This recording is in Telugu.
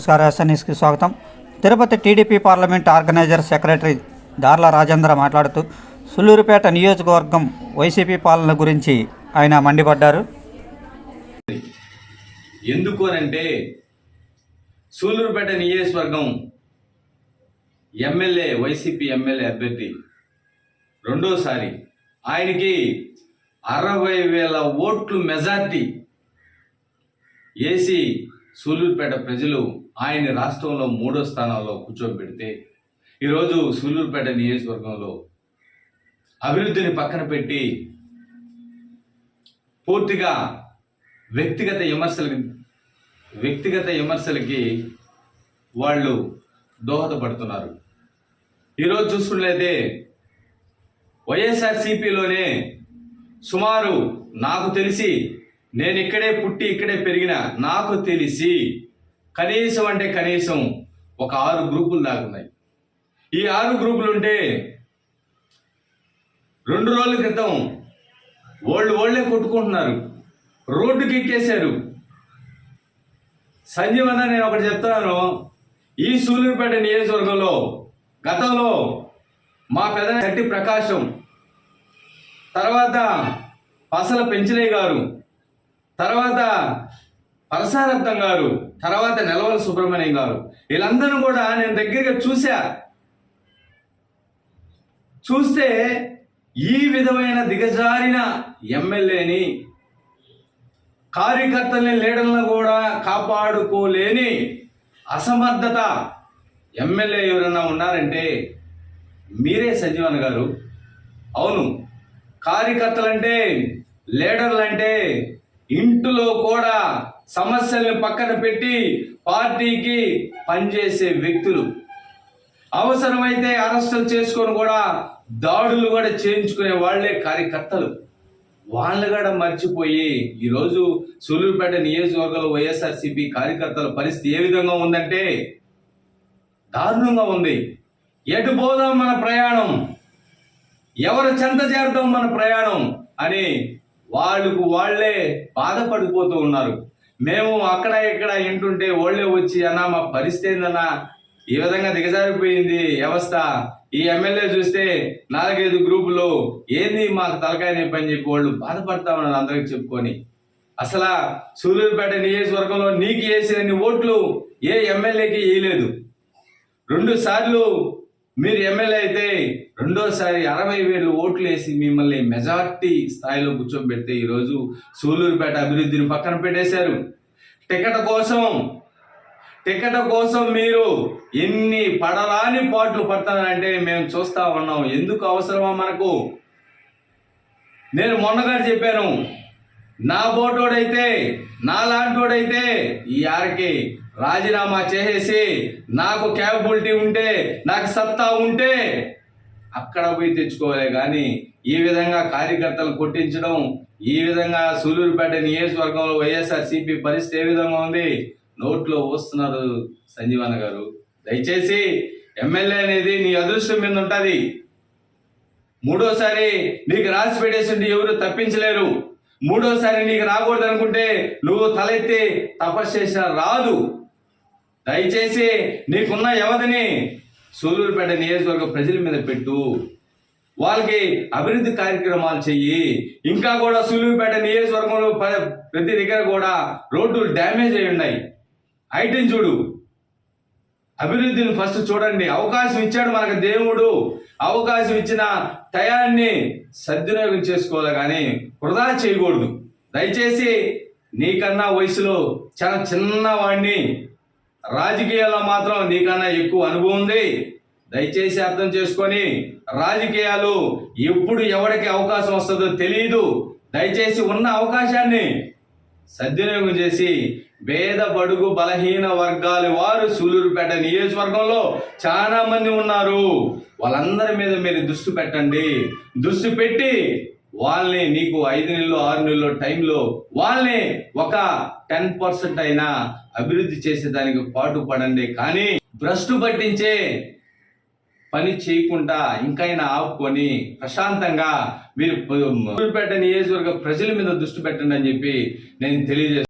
నమస్కారం. ఎస్ఎన్ఎస్కి స్వాగతం. Tirupati TDP parliament organiser secretary Darla Rajendra మాట్లాడుతూ సులూరుపేట నియోజకవర్గం వైసీపీ పాలన గురించి ఆయన మండిపడ్డారు. ఎందుకు అనంటే సూలూరుపేట నియోజకవర్గం ఎమ్మెల్యే వైసీపీ ఎమ్మెల్యే అభ్యర్థి రెండోసారి ఆయనకి అరవై వేల ఓట్లు మెజార్టీ వేసి సూలూరుపేట ప్రజలు ఆయన రాష్ట్రంలో మూడో స్థానంలో కూర్చోబెడితే ఈరోజు సూళ్ళూరుపేట నియోజకవర్గంలో అభివృద్ధిని పక్కన పెట్టి పూర్తిగా వ్యక్తిగత విమర్శలకి వ్యక్తిగత విమర్శలకి వాళ్ళు దోహదపడుతున్నారు. ఈరోజు చూసుకున్నట్లయితే వైఎస్ఆర్సీపీలోనే సుమారు నాకు తెలిసి నేను ఇక్కడే పుట్టి ఇక్కడే పెరిగిన నాకు తెలిసి కనీసం అంటే కనీసం ఒక ఆరు గ్రూపులు దాకా ఉన్నాయి. ఈ ఆరు గ్రూపులు ఉంటే రెండు రోజుల క్రితం వాళ్ళు ఓళ్ళే కొట్టుకుంటున్నారు. రోడ్డుకి ఎక్కేశారు సంజీవ్ అన్న నేను ఒకటి చెప్తున్నాను. ఈ సూలూరుపేట నియోజకవర్గంలో గతంలో మా పెద్ద శెట్టి ప్రకాశం తర్వాత పసల పెంచినయ్య గారు తర్వాత పరసారత్నం గారు తర్వాత నెలవల సుబ్రహ్మణ్యం గారు. వీళ్ళందరూ కూడా నేను దగ్గరగా చూశా. చూస్తే ఈ విధమైన దిగజారిన ఎమ్మెల్యేని కార్యకర్తల్ని లీడర్లను కూడా కాపాడుకోలేని అసమర్థత ఎమ్మెల్యే ఎవరైనా ఉన్నారంటే మీరే సంజీవన్ గారు. అవును కార్యకర్తలంటే లీడర్లంటే ఇంటిలో కూడా సమస్యల్ని పక్కన పెట్టి పార్టీకి పనిచేసే వ్యక్తులు. అవసరమైతే అరెస్టులు చేసుకొని కూడా దాడులు కూడా చేయించుకునే వాళ్ళే కార్యకర్తలు. వాళ్ళు కూడా మర్చిపోయి ఈరోజు సూలూరుపేట నియోజకవర్గంలో వైఎస్ఆర్సీపీ కార్యకర్తల పరిస్థితి ఏ విధంగా ఉందంటే దారుణంగా ఉంది. ఎటు పోదాం మన ప్రయాణం? ఎవరు చెంత చేరుతాం మన ప్రయాణం? అని వాళ్ళకు వాళ్ళే బాధపడిపోతూ ఉన్నారు. మేము అక్కడ ఇక్కడ వింటుంటే ఓళ్ళే వచ్చి అన్నా మా పరిస్థితి ఏందన్నా? ఈ విధంగా దిగజారిపోయింది వ్యవస్థ. ఈ ఎమ్మెల్యే చూస్తే నాలుగైదు గ్రూపులు ఏంది మాకు తలకాయ నొప్పి? అని చెప్పి వాళ్ళు బాధపడతా ఉన్నారు అందరికి చెప్పుకొని. అసలు సూలూరుపేట నియోజకవర్గంలో నీకు వేసిన ఓట్లు ఏ ఎమ్మెల్యేకి వేయలేదు. రెండు సార్లు మీరు ఎమ్మెల్యే అయితే రెండోసారి అరవై వేలు ఓట్లు వేసి మిమ్మల్ని మెజార్టీ స్థాయిలో కూర్చోబెడితే ఈరోజు సూలూరుపేట అభివృద్ధిని పక్కన పెట్టేశారు. టికెట్ కోసం టికెట్ కోసం మీరు ఎన్ని పడరాని పాటలు పడతానంటే మేము చూస్తా ఉన్నాం. ఎందుకు అవసరమా మనకు? నేను మొన్నగా చెప్పాను నా బోటోడైతే నా లాంటోడైతే ఈ ఆరకి రాజీనామా చేసేసి నాకు క్యాపబిలిటీ ఉంటే నాకు సత్తా ఉంటే అక్కడ పోయి తెచ్చుకోవాలి కానీ ఈ విధంగా కార్యకర్తలు కొట్టించడం ఈ విధంగా సూలూరుపేట నియోజకవర్గంలో వైఎస్ఆర్ సిపి పరిస్థితి ఏ విధంగా ఉంది? నోట్లో వస్తున్నారు సంజీవన్న గారు. దయచేసి ఎమ్మెల్యే అనేది నీ అదృష్టం మీద ఉంటుంది. మూడోసారి నీకు రాసి పెట్టేసింది ఎవరు తప్పించలేరు. మూడోసారి నీకు రాకూడదు అనుకుంటే నువ్వు తలెత్తి తపస్సు చేసినా రాదు. దయచేసి నీకున్న వ్యవధిని సూలూరుపేట నియోజకవర్గ ప్రజల మీద పెట్టు. వాళ్ళకి అభివృద్ధి కార్యక్రమాలు చెయ్యి. ఇంకా కూడా సూలూరుపేట నియోజకవర్గంలో ప్రతి దగ్గర కూడా రోడ్లు డ్యామేజ్ అయి ఉన్నాయి ఐటెం చూడు. అభివృద్ధిని ఫస్ట్ చూడండి. అవకాశం ఇచ్చాడు మనకు దేవుడు. అవకాశం ఇచ్చిన టయాన్ని సద్వినియోగం చేసుకోవాలి కానీ వృధా చేయకూడదు. దయచేసి నీకన్నా వయసులో చాలా చిన్నవాడిని రాజకీయాల్లో మాత్రం నీకన్నా ఎక్కువ అనుభవం ఉంది. దయచేసి అర్థం చేసుకొని రాజకీయాలు ఎప్పుడు ఎవరికి అవకాశం వస్తుందో తెలియదు దయచేసి ఉన్న అవకాశాన్ని సద్వినియోగం చేసి పేద బడుగు బలహీన వర్గాల వారు సూలూరుపేట నియోజకవర్గంలో చాలా మంది ఉన్నారు. వాళ్ళందరి మీద మీరు దృష్టి పెట్టండి. దృష్టి పెట్టి వాళ్ళని నీకు ఐదు నెలలు ఆరు నెలలు టైంలో వాళ్ళని ఒక టెన్ పర్సెంట్ అయినా అభివృద్ధి చేసేదానికి పాటు పడండి కానీ భ్రష్టు పట్టించే పని చేయకుండా ఇంకైనా ఆపుకొని ప్రశాంతంగా మీరు సూలూరుపేట నియోజకవర్గ ప్రజల మీద దృష్టి పెట్టండి అని చెప్పి నేను తెలియజేస్తాను